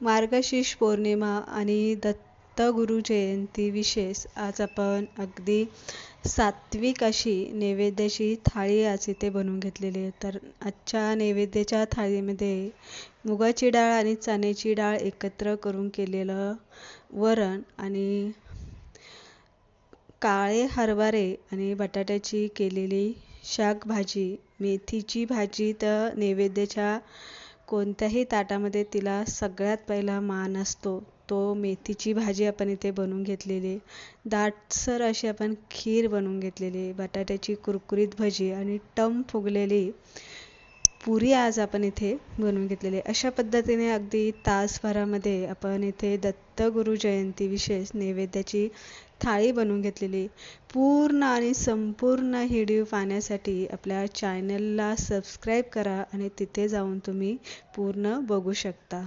मार्गशीर्ष पौर्णिमा आणि दत्तगुरु जयंती विशेष आज आपण अगदी सात्विक अशी नैवेद्याची थाळी आज इथे बनवून घेतलेली आहे. तर आजच्या नैवेद्याच्या थाळीमध्ये मुगाची डाळ आणि चण्याची डाळ एकत्र करून केलेलं वरण आणि काळे हरभरे आणि बटाट्याची केलेली शाक भाजी मेथीची भाजी तर नैवेद्याच्या कोणत्याही ताटामध्ये तिला सगळ्यात पहिला मान असतो. तो मेथीची भाजी आपण इथे बनवून घेतलेली दाटसर अशी आपण खीर बनवून घेतलेली बटाट्याची कुरकुरीत भजी आणि टम फुगलेली पुरी आज आपण इथे बनवून घेतलेली अशा पद्धतीने अगदी तासभरामध्ये आपण इथे दत्तगुरु जयंती विशेष नैवेद्याची थाळी बनवून घेतलेली पूर्ण आणि संपूर्ण व्हिडिओ पाहण्यासाठी आपल्या चॅनलला सबस्क्राईब करा आणि तिथे जाऊन तुम्ही पूर्ण बघू शकता.